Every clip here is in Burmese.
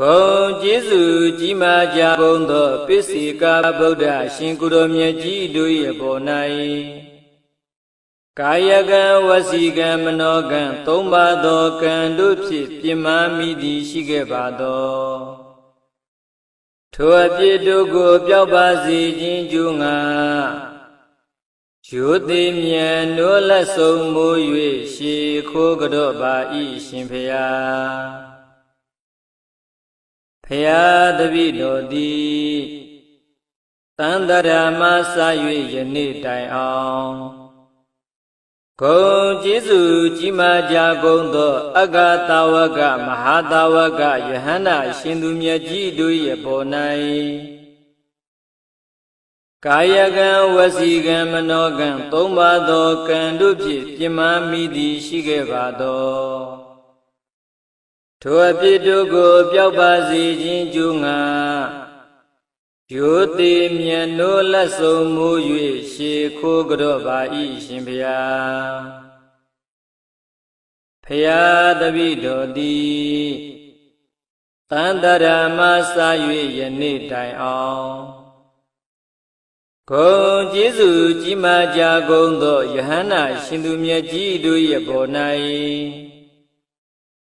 ဂုံကျေးဇူးကြီးမားကြကုန်သောပစ္စေကဗုဒ္ဓရှင်ကုတော်မြတ်ကြီးတို့၏အပေါ်၌ကာယကံဝစီကံမနောကံသုံးပါးသောကံတို့ဖြင့်ပြမမိသည်ရှိခဲ့ပါသောထိုအဖြစ်တို့ကိုပျောက်ပါစေခြင်းကျူးငါယူသည်မြတ်နိုးလက်ဆုံးမူ၍ရှေခိုးကြော့ပါဤရှင်ဖျား ဖရာတပိတော်သည်တန်တရာမစ၍ယနေ့တိုင်အောင်ဂုံကျေးဇူးကြီးမားကြကုန်သော အဂတာဝကမဟာတာဝကယဟန္တာရှင်သူမြတ်ကြီးတို့၏ပေါ်၌ကာယကံဝစီကံမနောကံသုံးပါးသောကံတို့ဖြင့်ပြမမိသည်ရှိခဲ့ပါသော ထိုအဖြစ်တို့ကိုပျောက်ပါစေခြင်းကျူးငါယူသည်မြတ်နိုးလက်ဆုံမူ၍ရှေခိုးကြော့ပါဤရှင်ဖျားဖျားတပိတော်သည်တန်တရာမစာ၍ယနေ့တိုင်အောင်ဂုံကျေးဇူးကြီးမားကြကုန်သောယဟန္တာရှင်သူမြတ်ကြီးတို့၏ဘော၌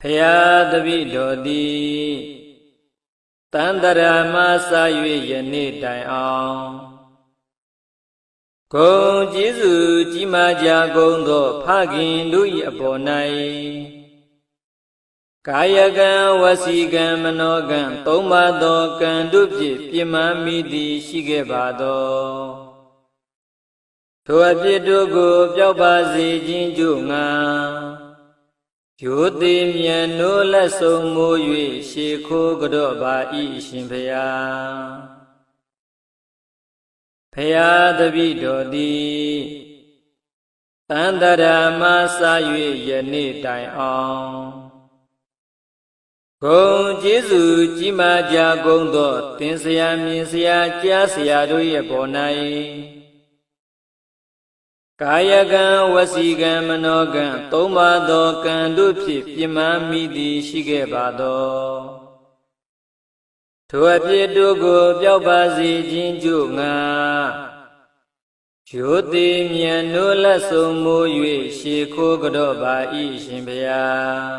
ဖရာတပိတော်သည်တန်တရာမစာ၍ယနေ့တိုင်အောင်ဂုံကျေးဇူးကြီးမားကြကုန်သောဖခင်တို့၏အပေါ်၌ကာယကံဝစီကံမနောကံသုံးပါးသောကံတို့ဖြင့်ပြမမိသည်ရှိခဲ့ပါသောထိုအဖြစ်တို့ကိုပျောက်ပါစေခြင်းကြို့ငါ ယူသည်မြတ်နိုးလက်ဆုံမူ၍ရှေခိုးကြော့ပါဤရှင်ဖျားဖျားတပိတော်သည်တန်တရာမစာ၍ယနေ့တိုင်အောင်ဂုံကျေးဇူးကြီးမားကြကုန်သောသင်ဆရာမြင်ဆရာကြားဆရာတို့ရဲ့ပေါ်၌ ကာယကံဝစီကံမနောကံသုံးပါးသောကံတို့ဖြင့်ပြမမိသည်ရှိခဲ့ပါသောထိုအဖြစ်တို့ကိုပျောက်ပါစေခြင်းကြို့ငါယူသည်မြတ်နိုးလက်ဆုံမူ၍ရှေခိုးကြော့ပါဤရှင်ဘုရား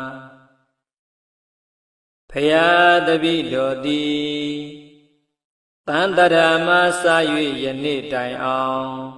ဖရာတပိတော်သည်တန်တရာမစ၍ယနေ့တိုင်အောင်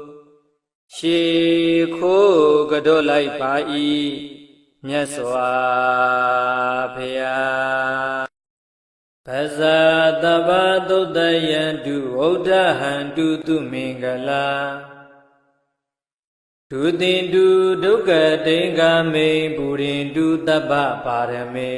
ရှေခိုးကြော့လိုက်ပါ၏မြတ်စွာဘုရားပဇာတဗ္ဗသုတ္တယံတုဝုဒ္ဓဟံတုသူမင်္ဂလာဒုတိတုဒုက္ကတိင်္ဂမေပုရိန္တုတပ္ပပါရမေ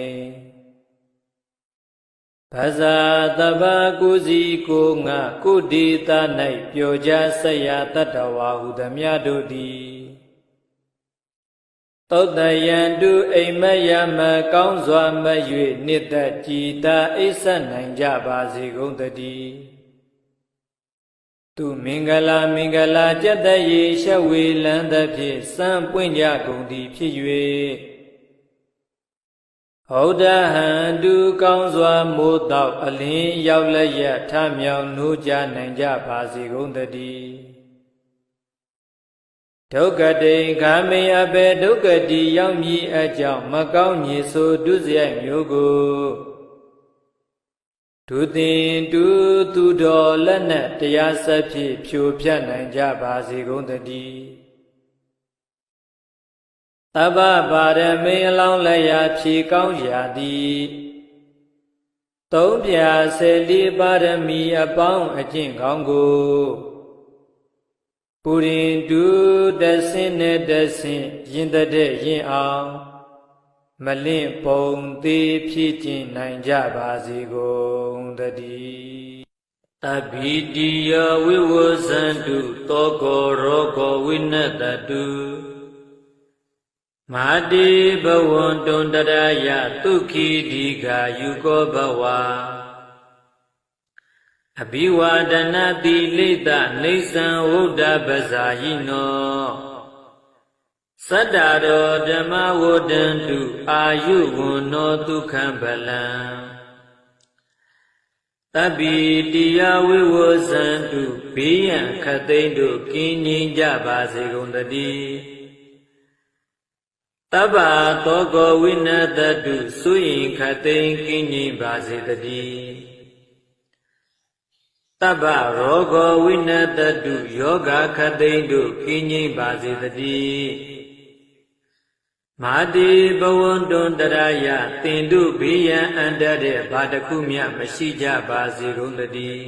ပဇာတဗ္ဗကုစီကိုငါကုဒေတာ၌ပျော်ကြဆက်ရတတ္တဝါဟုသမျှတို့သည်သောတယံတုအိမ်မက်ယမကောင်းစွာမ၍နှစ်သက်ကြည်တာအိဆတ်နိုင်ကြပါစေကုန်တည်းသူမင်္ဂလာမင်္ဂလာကြက်တရေရှဝေလန်းသဖြင့်စံပွင့်ကြကုန်သည်ဖြစ်၍ ဟောဒဟံတုကောင်းစွာမိုးတော့အလင်းရောက်လက်ရထမြောင်နိုးကြနိုင်ကြပါစေကုန်တည်းဒုက္ကတိခာမေအဘေဒုက္ကတိရောက်မည်အကြောင်းမကောင်းညေဆိုဒုစရိုက်မျိုးကိုဒုသင်တူသူတော်လက်နဲ့တရားစပ်ဖြင့်ဖြိုဖြတ်နိုင်ကြပါစေကုန်တည်း တပ္ပပါရမေအလောင်းလက်ရာဖြေကောင်းရာသည်သုံးပြဆယ်လေးပါရမီအပေါင်းအကျင့်ကောင်းကိုပူရင်တူတဆင်းနဲ့တဆင်းရင်တဲ့ရင်အောင်မလင့်ပုံသေးဖြစ်ကျင်နိုင်ကြပါစေကုန်တည်းတပိတိယဝိဝဇန္တုတောကောရောကောဝိနတတု မာတိဘဝန္တုံတရယဒုက္ခိဒီဃာယုကောဘဝအဘိဝါဒနာတိလိတနေသံဝုဒ္ဓပဇာယိနောသတ္တရောဓမ္မဝဒန္တုအာယုဝန္နောဒုက္ခံဗလံတပိတိယဝိဝဇန္တုဘေးရန်ခသိမ့်တို့ကင်းငြိမ်းကြပါစေကုန်တည်း တဗ္ဗသောကောဝိနတတုသုယင်ခသိမ့်ကင်းငြိမ်းပါစေတည်းတဗ္ဗရောဂောဝိနတတုယောဂခသိမ့်တို့ကင်းငြိမ်းပါစေတည်းမာတိဘဝန္တုံတရယတင်တို့ဘေးရန်အန္တတဲ့ဘာတခုမျှမရှိကြပါစေကုန်တည်း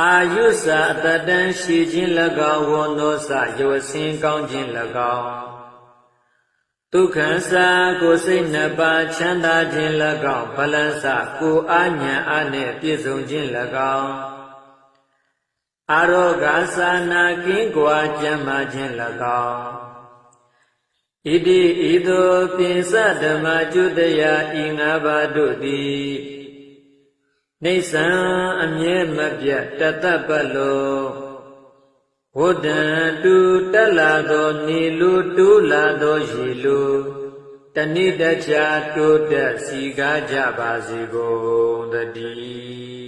အာယုစအတတန်ရှိခြင်း၎င်းဝန္နောစယောစင်ကောင်းခြင်း၎င်းဒုက္ခံစာကိုယ်စိတ်နှစ်ပါးချမ်းသာခြင်း၎င်းဗလန်စကိုယ်အာဉာဏ်အားနှင့်ပြည့်စုံခြင်း၎င်းအာရောဂါသာနာကင်းကွာကြမ်းမာခြင်း၎င်းဣတိဤသို့ပြင်စဓမ္မကျွတရာဤငါးပါးတို့သည် နေဆံအမြဲမပြတ်တတပတ်လုံးဝဒ္ဒံတူတက်လာသောနေလူတူးလာသောရေလူတဏိတ္တချာတိုးတက်စီကားကြပါစေကုန်တည်း